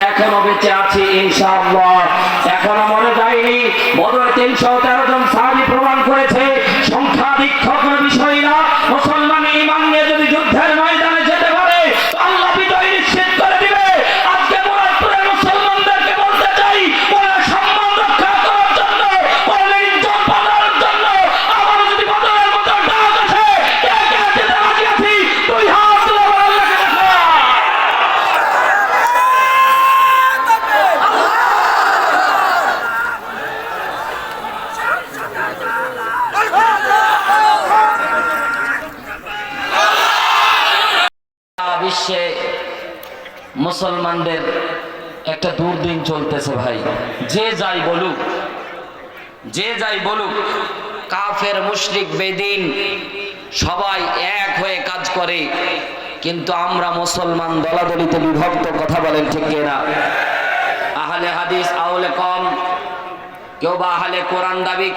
এখনও বেঁচে আছি ইনশাআল্লাহ। এখনও মনে যায়নি বদরে তিনশো তেরো জন বিশ্বে মুসলমানদের একটা দুর্দিন চলতেছে ভাই। যে যাই বলুক, যে যাই বলুক, কাফের, মুশরিক, বেদিন সবাই এক হয়ে কাজ করে, কিন্তু আমরা মুসলমান দলাদলিতে বিভক্ত, কথা বলেন ঠিক না আহলে হাদিস আহলে কম, কেউ বা আহলে কোরআন দাবি